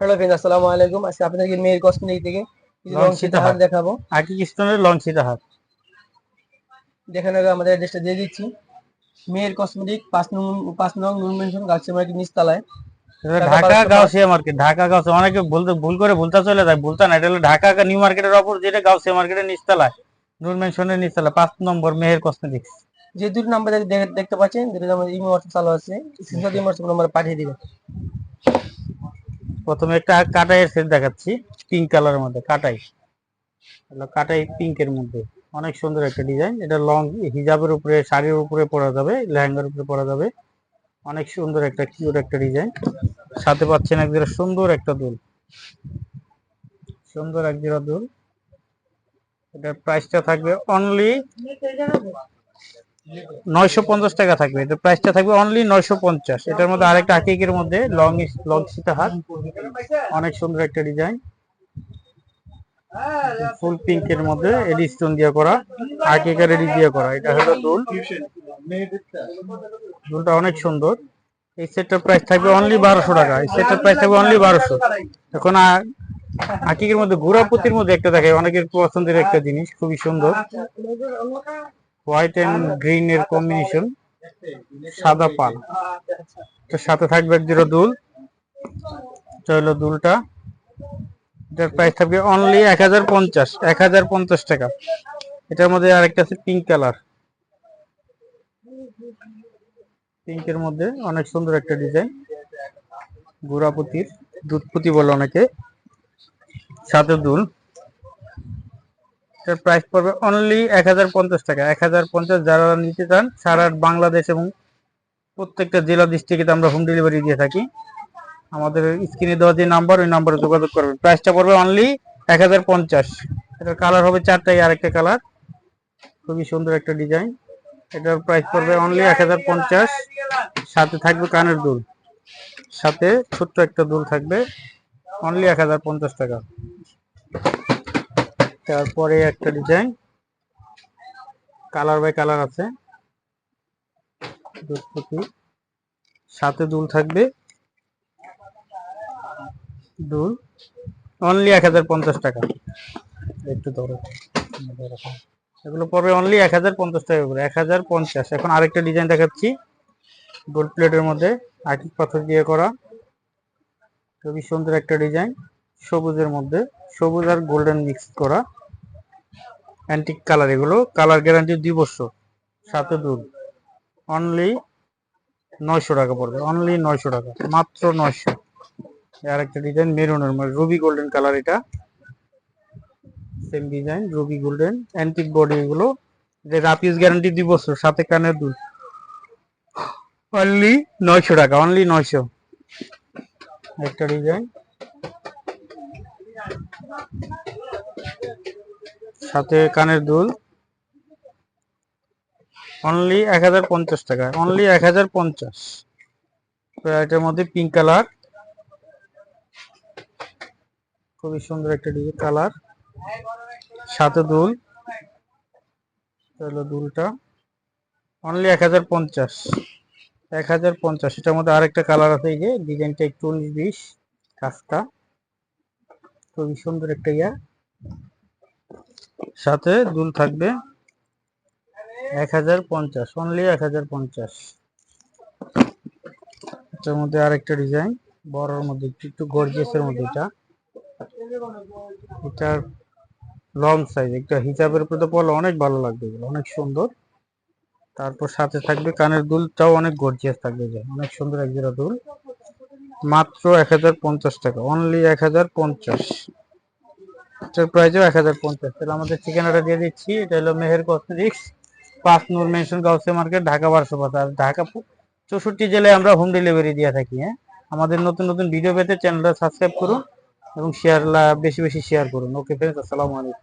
Hello friend আসসালামু আলাইকুম। আজকে আপনাদেরকে মেয়ের কসমেটিক থেকে কিছু লং সীতাহার। দেখাবো। আকি স্টোনের লং সীতাহার দেখেন আগে আমাদের অ্যাড্রেসটা দিয়ে দিচ্ছি। মেয়ের কসমেটিক পাঁচ নং পাঁচ নং নুন মেনশন গার্লস মার্কেট নিচতলায়। ঢাকা গাউসিয়া মার্কেট ঢাকা গাউসিয়া। অনেকে বলতে ভুল করে ভুলতা চলে যায় ভুলতা না। এটা হলো ঢাকা নিউ মার্কেটের অপর যেটা গাউসিয়া মার্কেটের নিচতলায়। নূর মেনশনের নিচতলায় পাঁচ নম্বর মেহের কসমেটিক্স যে দুটো নাম্বার দেখতে পাচ্ছেন যেটা আমাদের ইমো হোয়াটসঅ্যাপ চালু আছে স্ক্রিনশট ইমো হোয়াটসঅ্যাপ নাম্বার পাঠিয়ে দিবেন। প্রথমে একটা কাটাইয়ের সেট দেখাচ্ছি পিঙ্ক কালারের মধ্যে, কাটাই। হলো কাটাই পিঙ্কের মধ্যে। অনেক সুন্দর একটা ডিজাইন এটা লং হিজাবের উপরে, শাড়ির উপরে পরা যাবে, লেহেঙ্গার উপরে পরা যাবে। অনেক সুন্দর একটা কিউট একটা ডিজাইন সাথে পাচ্ছেন এক জোড়া সুন্দর একটা দুল। সুন্দর এক জোড়া দুল। এটার প্রাইসটা থাকবে অনলি নয়শো পঞ্চাশ টাকা থাকবে। এটার প্রাইসটা থাকবে অনলি নয়শো পঞ্চাশ। এটার মধ্যে আরেকটা আকিকের মধ্যে লং লং সীতাহার অনেক সুন্দর একটা ডিজাইন ফুল পিঙ্কের মধ্যে এডি স্টোন দিয়ে করা, আকিকার এডি দিয়ে করা। এটা হলো দুল। দুলটা অনেক সুন্দর। এই সেটটার প্রাইস থাকবে অনলি বারোশো টাকা। এই সেটটার প্রাইস থাকবে অনলি বারোশো। এখন আকিকের মধ্যে গুড়াপুতির মধ্যে একটা দেখে অনেকের পছন্দের একটা জিনিস, খুবই সুন্দর। হোয়াইট এন্ড গ্রিন এর কম্বিনেশন সাদা পাল। এটার সাথে থাকবে এক জিরো দুল। এটা হলো দুলটা। এটার প্রাইস থাকবে অনলি এক হাজার পঞ্চাশ এক হাজার পঞ্চাশ টাকা। এটার মধ্যে আরেকটা আছে পিঙ্ক কালার পিঙ্কের মধ্যে অনেক সুন্দর একটা ডিজাইন গুড়াপুতির দুধপুতি বলে অনেকে। সাথে দুল। এটার প্রাইস পড়বে অনলি এক হাজার পঞ্চাশ টাকা। এক হাজার পঞ্চাশ যারা নিতে চান, সারা বাংলাদেশ এবং প্রত্যেকটা জেলা ডিস্ট্রিক্টে আমরা হোম ডেলিভারি দিয়ে থাকি। আমাদের স্ক্রিনে দেওয়া যে নাম্বার ওই নাম্বারে যোগাযোগ করবেন। প্রাইসটা পড়বে অনলি এক হাজার পঞ্চাশ। এটার কালার হবে চারটাই, আরেকটা কালার খুবই সুন্দর একটা ডিজাইন এটার প্রাইস পড়বে অনলি এক হাজার পঞ্চাশ। সাথে থাকবে কানের দুল। সাথে ছোট্ট একটা দুল থাকবে অনলি এক হাজার পঞ্চাশ টাকা। তারপরে একটা ডিজাইন কালার বাই কালার আছে। সাথে দুল থাকবে। দুল। অনলি এক হাজার পঞ্চাশ টাকা। একটু ধরো। এগুলো পড়বে অনলি এক হাজার পঞ্চাশ টাকা করে এক হাজার পঞ্চাশ। এখন আরেকটা ডিজাইন দেখাচ্ছি। গোল্ড প্লেটের মধ্যে। আর্টিক পাথর দিয়ে করা। খুবই সুন্দর একটা ডিজাইন সবুজের মধ্যে, সবুজ আর গোল্ডেন মিক্স করা অ্যান্টিক কালার এগুলো। কালার গ্যারান্টি দুই বছর, সাথে দুল অনলি নয়শো টাকা পড়বে অনলি নয়শো টাকা, মাত্র নয়শো। আর একটা ডিজাইন মেরুনের মধ্যে রুবি গোল্ডেন কালার এটা। Same design ruby golden antique body এগুলো। যে রাপিস গ্যারান্টি দুই বছর, সাথে কানের দুল অনলি নয়শো টাকা অনলি নয়শো। একটা ডিজাইন সাথে কানের দুল। অনলি এক হাজার পঞ্চাশ টাকা। অনলি এক হাজার পঞ্চাশ। এটার মধ্যে পিঙ্ক কালার খুবই সুন্দর একটা ডিজাইন কালার সাথে দুল। এটা হলো দুলটা। অনলি এক হাজার পঞ্চাশ। এক হাজার পঞ্চাশ। এটার মধ্যে আরেকটা কালার আছে এই যে ডিজাইনটা একটু উনিশ বিশ কাজটা খুবই সুন্দর একটা ইয়া। সাথে দুল থাকবে এক হাজার পঞ্চাশ অনলি এক হাজার পঞ্চাশ। এটার মধ্যে আরেকটা ডিজাইন বড়র মধ্যে একটু গর্জিয়াসের মধ্যে এটা। এটার লং সাইজ একটা হিসাবের উপরে তো পড়লে অনেক ভালো লাগবে, অনেক সুন্দর। তারপর সাথে থাকবে কানের দুলটাও অনেক গর্জিয়াস থাকবে, অনেক সুন্দর এক জোড়া দুল। মাত্র এক হাজার পঞ্চাশ টাকা অনলি এক হাজার পঞ্চাশ। এটার প্রাইসও এক হাজার পঞ্চাশ। তাহলে আমাদের ঠিকানাটা দিয়ে দিচ্ছি, এটা হলো মেহের কসমেটিক্স পাঁচ নূর মেনশন, গাউসে মার্কেট, ঢাকা, বারোশো আর ঢাকা চৌষট্টি জেলায় আমরা হোম ডেলিভারি দিয়ে থাকি হ্যাঁ? আমাদের নতুন নতুন ভিডিও পেতে চ্যানেলটা সাবস্ক্রাইব করুন এবং শেয়ার বেশি বেশি শেয়ার করুন। ওকে ফ্রেন্ডস আসসালামু আলাইকুম।